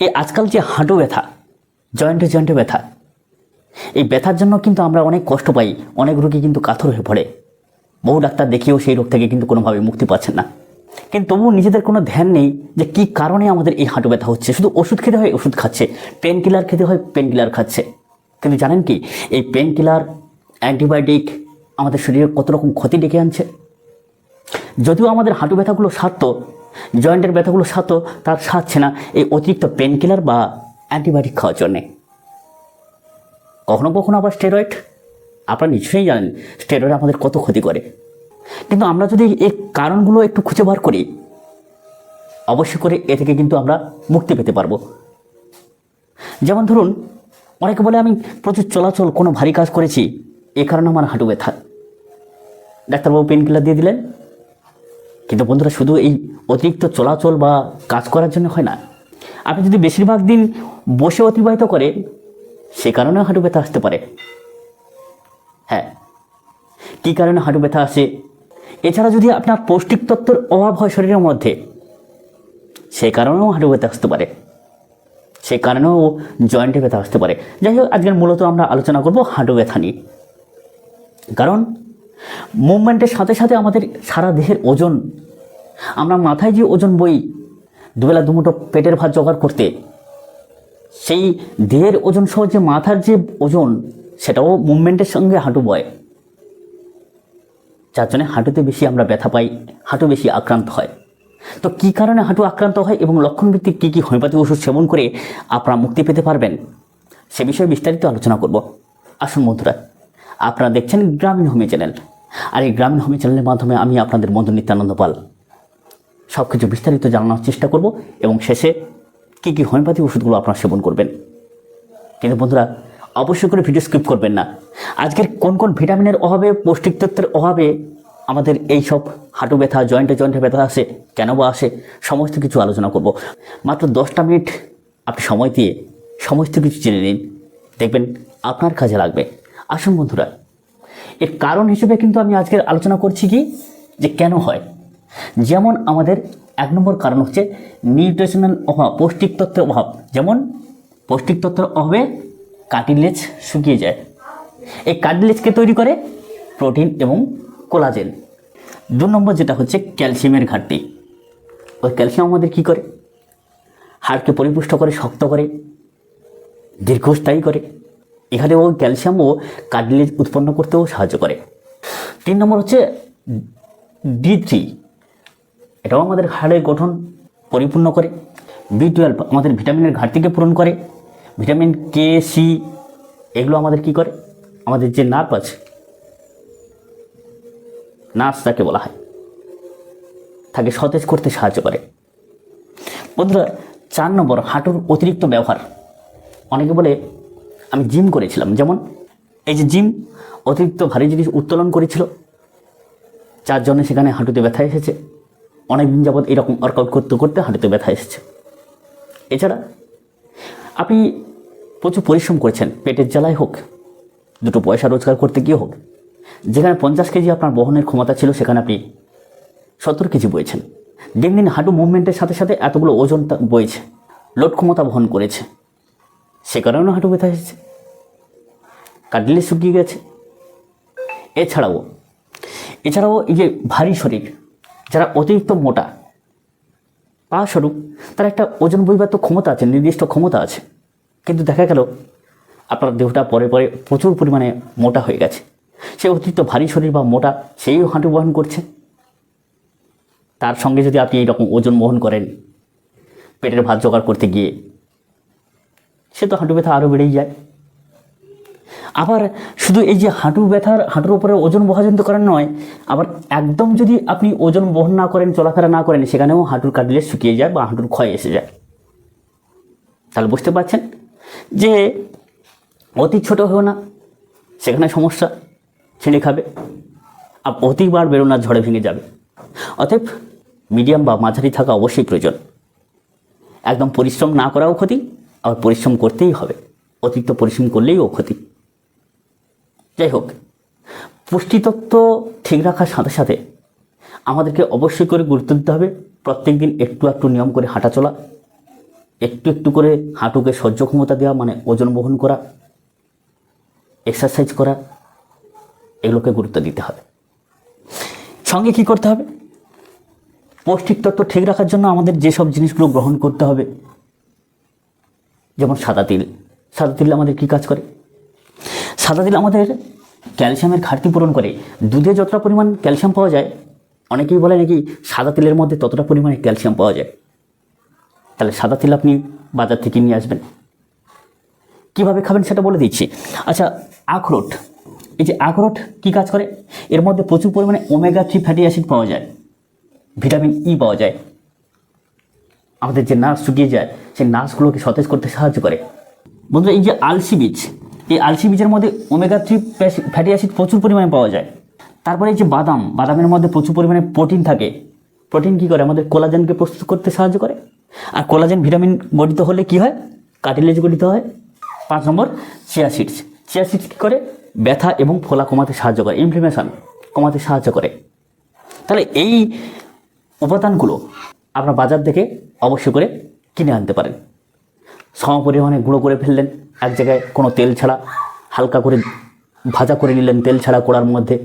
এই আজকাল যে হাঁটু ব্যথা, জয়েন্টে জয়েন্টে ব্যথা, এই ব্যথার জন্য কিন্তু আমরা অনেক কষ্ট পাই, অনেক রোগী কিন্তু কাতর হয়ে পড়ে। বহু ডাক্তার দেখিয়েও সেই রোগ থেকে কিন্তু কোনোভাবে মুক্তি পাচ্ছেন না। কিন্তু তবুও নিজেদের কোনো ধ্যান নেই যে কি কারণে আমাদের এই হাঁটু ব্যথা হচ্ছে। শুধু ওষুধ খেতে হয়, ওষুধ খাচ্ছে। পেন কিলার খেতে হয় পেন কিলার খাচ্ছে। কিন্তু জানেন কি, এই পেন কিলার অ্যান্টিবায়োটিক আমাদের শরীরে কত রকম ক্ষতি ডেকে আনছে। যদিও আমাদের হাঁটু ব্যথাগুলো সারত জয়েন্টের ব্যথাগুলো সারত তার সারছে না। এই অতিরিক্ত পেন কিলার বা অ্যান্টিবায়োটিক খাওয়ার জন্যে। কখনো কখনো আবার স্টেরয়েড আপনারা নিশ্চয়ই জানেন স্টেরয়েড আমাদের কত ক্ষতি করে। কিন্তু আমরা যদি এই কারণগুলো একটু খুঁজে বার করি, অবশ্যই করে এ থেকে কিন্তু আমরা মুক্তি পেতে পারব। যেমন ধরুন, অনেকে বলে, আমি প্রচুর চলাচল, কোনো ভারী কাজ করেছি, এ কারণে আমার হাঁটু ব্যথা। ডাক্তারবাবু পেন কিলার দিয়ে দিলেন। কিন্তু বন্ধুরা শুধু এই অতিরিক্ত চলাচল বা কাজ করার জন্য হয় না। আপনি যদি বেশিরভাগ দিন বসে অতিবাহিত করেন, সে কারণেও হাঁটু ব্যথা আসতে পারে। হ্যাঁ কী কারণে হাঁটু ব্যথা আসে? এছাড়া যদি আপনার পৌষ্টিক তত্ত্বের অভাব হয় শরীরের মধ্যে, সে কারণেও হাঁটু ব্যথা আসতে পারে। সে কারণেও জয়েন্টে ব্যথা আসতে পারে। যাই হোক, আজকের মূলত আমরা আলোচনা করব হাঁটু ব্যথা নিয়ে। কারণ মুভমেন্টের সাথে সাথে আমাদের সারা দেহের ওজন, আমরা মাথায় যে ওজন বই, দুবেলা দুমুটো পেটের ভাত জোগাড় করতে, সেই দেহের ওজন সহ যে মাথার যে ওজন, সেটাও মুভমেন্টের সঙ্গে হাঁটু বয়। যার জন্য হাঁটুতে বেশি আমরা ব্যথা পাই, হাঁটু বেশি আক্রান্ত হয়। তো কী কারণে হাঁটু আক্রান্ত হয় এবং লক্ষণভিত্তিক কী কী হোমিওপ্যাথি ওষুধ সেবন করে আপনারা মুক্তি পেতে পারবেন, সে বিষয়ে বিস্তারিত আলোচনা করব। আসুন বন্ধুরা। আপনারা দেখছেন গ্রামীণ হোমি চ্যানেল। আর এই গ্রামীণ হোমি চ্যানেলের মাধ্যমে আমি আপনাদের মধু নিত্যানন্দ পাল। সব কিছু বিস্তারিত জানানোর চেষ্টা করব এবং শেষে কী কী হোমিওপ্যাথি ওষুধগুলো আপনারা সেবন করবেন। কিন্তু বন্ধুরা, অবশ্যই করে ভিডিও স্কিপ করবেন না। আজকের কোন কোন ভিটামিনের অভাবে, পৌষ্টিক তত্ত্বের অভাবে আমাদের এই সব হাঁটু ব্যথা, জয়েন্টে জয়েন্টে ব্যথা আসে, কেন বা আসে, সমস্ত কিছু আলোচনা করব। মাত্র দশটা মিনিট আপনি সময় দিয়ে সমস্ত কিছু জেনে নিন। দেখবেন আপনার কাজে লাগবে। আসুন বন্ধুরা, এর কারণ হিসেবে কিন্তু আমি আজকের আলোচনা করছি কি? যে কেন হয়? যেমন আমাদের এক নম্বর কারণ হচ্ছে নিউট্রিশনাল অভাব, পৌষ্টিক তত্ত্বের অভাব। যেমন পৌষ্টিক তত্ত্বের অভাবে কার্টিলেজ শুকিয়ে যায়। এই কার্টিলেজকে তৈরি করে প্রোটিন এবং কোলাজেন। দু নম্বর যেটা হচ্ছে ক্যালসিয়ামের ঘাটতি। ওই ক্যালসিয়াম আমাদের কী করে? হাড়কে পরিপুষ্ট করে, শক্ত করে, দীর্ঘস্থায়ী করে। এখানে ও ক্যালসিয়ামও কার্টিলেজ উৎপন্ন করতেও সাহায্য করে। তিন নম্বর হচ্ছে ডি থ্রি। এটাও আমাদের হাড়ের গঠন পরিপূর্ণ করে। বি টুয়েলভ আমাদের ভিটামিনের ঘাটতিকে পূরণ করে। ভিটামিন কে সি এগুলো আমাদের কি করে? আমাদের যে নার্ভ আছে নার্ভ তাকে বলা হয়, তাকে সতেজ করতে সাহায্য করে। বন্ধুরা, চার নম্বর হাঁটুর অতিরিক্ত ব্যবহার। অনেকে বলে আমি জিম করেছিলাম। যেমন এই যে জিম অতিরিক্ত ভারী জিনিস উত্তোলন করেছিল, যার জন্য সেখানে হাঁটুতে ব্যথা এসেছে। অনেক দিন যাবৎ এরকম ওয়ার্কআউট করতে করতে হাঁটুতে ব্যথা এসেছে। এছাড়া আপনি প্রচুর পরিশ্রম করেছেন, পেটের জ্বালায় হোক, দুটো পয়সা রোজগার করতে গিয়ে হোক, যেখানে পঞ্চাশ কেজি আপনার বহনের ক্ষমতা ছিল, সেখানে আপনি সত্তর কেজি বয়েছেন। দিন দিন হাঁটু মুভমেন্টের সাথে সাথে এতগুলো ওজন তা- বয়েছে, লোড ক্ষমতা বহন করেছে। সে কারণেও হাঁটু ব্যথা এসেছে। কাটলে শুকিয়ে গেছে। এছাড়াও এছাড়াও এই যে ভারী শরীর, যারা অতিরিক্ত মোটা, পা স্বরূপ তার একটা ওজন বইবার তো ক্ষমতা আছে, নির্দিষ্ট ক্ষমতা আছে। কিন্তু দেখা গেল, আপনার দেহটা পরে পরে প্রচুর পরিমাণে মোটা হয়ে গেছে। সে অতিরিক্ত ভারী শরীর বা মোটা সেই হাঁটু বহন করছে। তার সঙ্গে যদি আপনি এইরকম ওজন বহন করেন, পেটের ভাত জোগাড় করতে গিয়ে সে তো হাঁটু ব্যথা আরও বেড়েই যায়। আবার শুধু এই যে হাঁটু ব্যথার, হাঁটুর উপরে ওজন বহাজন্ত করেন নয়, আবার একদম যদি আপনি ওজন বহন না করেন, চলাফেরা না করেন, সেখানেও হাঁটুর কাটলে শুকিয়ে যায় বা হাঁটুর ক্ষয় এসে যায়। তাহলে বুঝতে পারছেন যে অতি ছোট হয়েও না, সেখানে সমস্যা, ছিঁড়ে খাবে। আর অতিবার বেরো না ঝড়ে ভেঙে যাবে। অতএব মিডিয়াম বা মাঝারি থাকা অবশ্যই প্রয়োজন। একদম পরিশ্রম না করাও ক্ষতি আবার পরিশ্রম করতেই হবে। অতিরিক্ত পরিশ্রম করলেই ও ক্ষতি। যাই হোক, পুষ্টিতত্ত্ব ঠিক রাখার সাথে সাথে আমাদেরকে অবশ্যই করে গুরুত্ব দিতে হবে। প্রত্যেক দিন একটু একটু নিয়ম করে হাঁটা চলা, একটু একটু করে হাঁটুকে সহ্য ক্ষমতা দেওয়া মানে ওজন বহন করা এক্সারসাইজ করা, এগুলোকে গুরুত্ব দিতে হবে। সঙ্গে কি করতে হবে? পৌষ্টিক তত্ত্ব ঠিক রাখার জন্য আমাদের যেসব জিনিসগুলো গ্রহণ করতে হবে যেমন সাদা তিল। সাদা তিল আমাদের কি কাজ করে? সাদা তিল আমাদের ক্যালসিয়ামের ঘাটতি পূরণ করে। দুধে যতটা পরিমাণ ক্যালসিয়াম পাওয়া যায়, অনেকেই বলে নাকি সাদা তিলের মধ্যে ততটা পরিমাণে ক্যালসিয়াম পাওয়া যায়। তাহলে সাদা তিল আপনি বাজার থেকে নিয়ে আসবেন। কীভাবে খাবেন সেটা বলে দিচ্ছি। আচ্ছা আখরোট। এই যে আখরোট কী কাজ করে? এর মধ্যে প্রচুর পরিমাণে ওমেগা থ্রি ফ্যাটি অ্যাসিড পাওয়া যায়। ভিটামিন ই পাওয়া যায়। আমাদের যে নার্স শুকিয়ে যায়, সেই নার্সগুলোকে সতেজ করতে সাহায্য করে। বন্ধুরা, এই যে আলসি বীজ, এই আলসি বীজের মধ্যে ওমেগা থ্রি ফ্যাটি অ্যাসিড প্রচুর পরিমাণে পাওয়া যায়। তারপরে এই যে বাদাম, বাদামের মধ্যে প্রচুর পরিমাণে প্রোটিন থাকে। প্রোটিন কী করে? আমাদের কোলাজেনকে প্রস্তুত করতে সাহায্য করে। আর কোলাজেন ভিটামিন গঠিত হলে কি হয়? কার্টিলেজ গঠিত হয়। পাঁচ নম্বর চিয়া সিডস চিয়া সিডস কী করে? ব্যথা এবং ফোলা কমাতে সাহায্য করে ইনফ্লেমেশন কমাতে সাহায্য করে। তাহলে এই উপাদানগুলো আপনার বাজার থেকে অবশ্যই করে কিনে আনতে পারেন। সম পরিমাণে গুঁড়ো করে ফেললেন, এক জায়গায় কোনো তেল ছাড়া, হালকা করে ভাজা করে নিলেন, তেল ছাড়া কড়ার মধ্যে।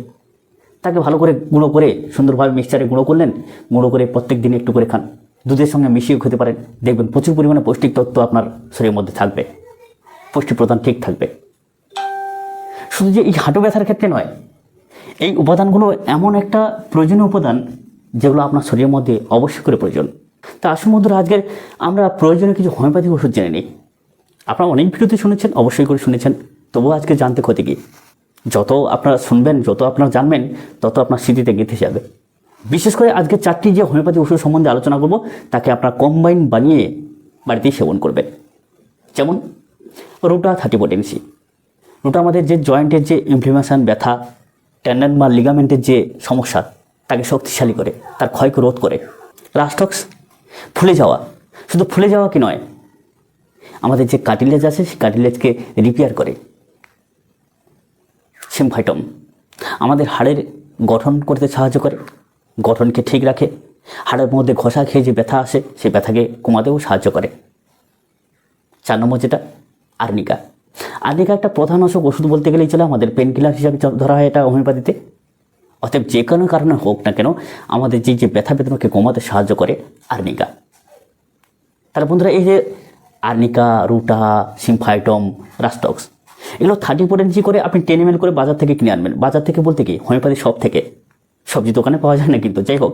তাকে ভালো করে গুঁড়ো করে, সুন্দরভাবে মিক্সচারে গুঁড়ো করলেন, গুঁড়ো করে প্রত্যেক দিন একটু করে খান। দুধের সঙ্গে মিশিয়ে খেতে পারেন। দেখবেন প্রচুর পরিমাণে পৌষ্টিক তত্ত্ব আপনার শরীরের মধ্যে থাকবে। পুষ্টি প্রদান ঠিক থাকবে। শুধু যে এই হাঁটু ব্যথার ক্ষেত্রে নয়, এই উপাদানগুলো এমন একটা প্রয়োজনীয় উপাদান যেগুলো আপনার শরীরের মধ্যে অবশ্যই করে প্রয়োজন। তা আসুন বন্ধুরা, আজকের আমরা প্রয়োজনীয় কিছু হোমিওপ্যাথিক ওষুধ জেনে নিই। আপনারা অনেক ভিডিওতে শুনেছেন, অবশ্যই করে শুনেছেন। তবুও আজকে জানতে ক্ষতি কি? যত আপনারা শুনবেন, যত আপনারা জানবেন, তত আপনার স্মৃতিতে গেঁথে যাবে। বিশেষ করে আজকে চারটি যে হোমিওপ্যাথি ওষুধ সম্বন্ধে আলোচনা করব, তাকে আপনারা কম্বাইন বানিয়ে বাড়িতেই সেবন করবেন। যেমন রোটা থার্টি পোটেন্সি রোটা আমাদের যে জয়েন্টের যে ইনফ্লেমেশন ব্যথা টেন্ডন বা লিগামেন্টের যে সমস্যা তাকে শক্তিশালী করে, তার ক্ষয়কে রোধ করে। রাস্টক্স ফুলে যাওয়া, শুধু ফুলে যাওয়া কি নয়, আমাদের যে কাটিলেজ আছে, সেই কাটিলেজকে রিপেয়ার করে। সিমফাইটম আমাদের হাড়ের গঠন করতে সাহায্য করে, গঠনকে ঠিক রাখে। হাড়ের মধ্যে ঘষা খেয়ে যে ব্যথা আসে সেই ব্যথাকে কমাতেও সাহায্য করে। চার নম্বর যেটা আর্নিকা আর্নিকা একটা প্রধান অসুখ, ওষুধ বলতে গেলেই চলে আমাদের পেন কিলার হিসাবে ধরা হয় এটা হোমিওপ্যাথিতে অতএব যে কোনো কারণে হোক না কেন, আমাদের যে যে ব্যথা বেদনাকে কমাতে সাহায্য করে আর্নিকা। তাহলে বন্ধুরা, এই যে আর্নিকা, রুটা, সিমফাইটম, রাস্টক্স, এগুলো থার্টি পোটেন্সি করে আপনি টেন এম করে বাজার থেকে কিনে আনবেন। বাজার থেকে বলতে কি, হোমিওপ্যাথি সব থেকে। সবজি দোকানে পাওয়া যায় না কিন্তু, যাই হোক।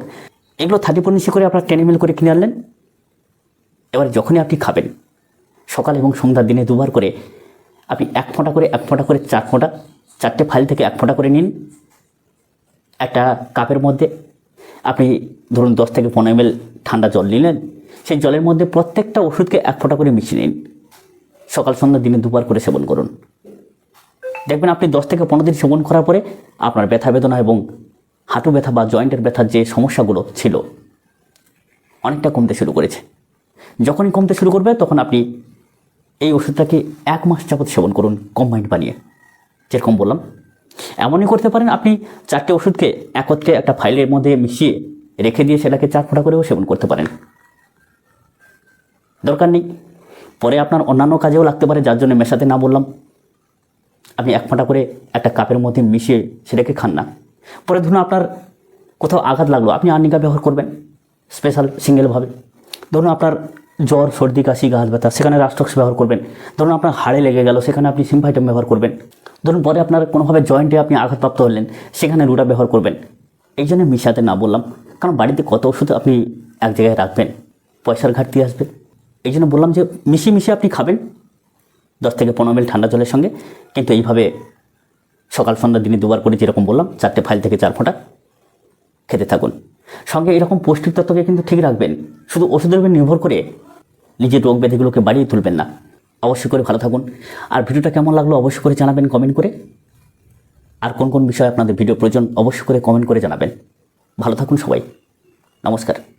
এগুলো থার্টি পোটেন্সি করে আপনার টেন এম করে কিনে আনলেন। এবার যখনই আপনি খাবেন, সকাল এবং সন্ধ্যার দিনে দুবার করে আপনি এক ফোঁটা করে, এক ফোঁটা করে চার ফোঁটা, চারটে ফাইল থেকে এক ফোঁটা করে নিন। একটা কাপের মধ্যে আপনি ধরুন দশ থেকে পনেরো এমএল ঠান্ডা জল নিলেন, সেই জলের মধ্যে প্রত্যেকটা ওষুধকে এক ফোঁটা করে মিশিয়ে নিন। সকাল, সন্ধ্যা, দিনে দুবার করে সেবন করুন। দেখবেন আপনি দশ থেকে পনেরো দিন সেবন করার পরে আপনার ব্যথা বেদনা এবং হাঁটু ব্যথা বা জয়েন্টের ব্যথার যে সমস্যাগুলো ছিল, অনেকটা কমতে শুরু করেছে। যখনই কমতে শুরু করবে, তখন আপনি এই ওষুধটাকে এক মাস যাবৎ সেবন করুন কম্বাইন্ড বানিয়ে। যেরকম বললাম এমনই করতে পারেন, আপনি চারটে ওষুধকে একত্রে একটা ফাইলের মধ্যে মিশিয়ে রেখে দিয়ে সেটাকে চার ফোঁটা করেও সেবন করতে পারেন। দরকার নেই। পরে আপনার অন্যান্য কাজেও লাগতে পারে, যার জন্য মেশাতে না বললাম। আপনি এক ফোঁটা করে একটা কাপের মধ্যে মিশিয়ে সেটাকে খান না। পরে ধরুন আপনার কোথাও আঘাত লাগল, আপনি আর্নিকা ব্যবহার করবেন, স্পেশাল সিঙ্গেলভাবে। ধরুন আপনার জ্বর, সর্দি, কাশি গা হাত ব্যথা, সেখানে রাস্টক্স ব্যবহার করবেন। ধরুন আপনার হাড়ে লেগে গেল, সেখানে আপনি সিমফাইটাম ব্যবহার করবেন। ধরুন পরে আপনার কোনোভাবে জয়েন্টে আপনি আঘাতপ্রাপ্ত হলেন, সেখানে রুটা ব্যবহার করবেন। এই জন্য মিশাতে না বললাম, কারণ বাড়িতে কত ওষুধ আপনি এক জায়গায় রাখবেন, পয়সার ঘাটতি আসবে। এই জন্য বললাম যে মিশিয়ে মিশিয়ে আপনি খাবেন, দশ থেকে পনেরো মিল ঠান্ডা জলের সঙ্গে। কিন্তু এইভাবে সকাল সন্ধ্যা দিনে দুবার করে যেরকম বললাম, চারটে ফাইল থেকে চার ফোঁটা খেতে থাকুন। সঙ্গে এরকম পৌষ্টিক তত্ত্বকে কিন্তু ঠিক রাখবেন, শুধু ওষুধের উপর নির্ভর করে নিজের রোগ ব্যাধিগুলোকে বাড়িয়ে তুলবেন না। অবশ্যই করে ভালো থাকুন। আর ভিডিওটা কেমন লাগল অবশ্যই করে জানাবেন কমেন্ট করে। আর কোন কোন বিষয়ে আপনাদের ভিডিও প্রয়োজন অবশ্যই করে কমেন্ট করে জানাবেন। ভালো থাকুন সবাই। নমস্কার।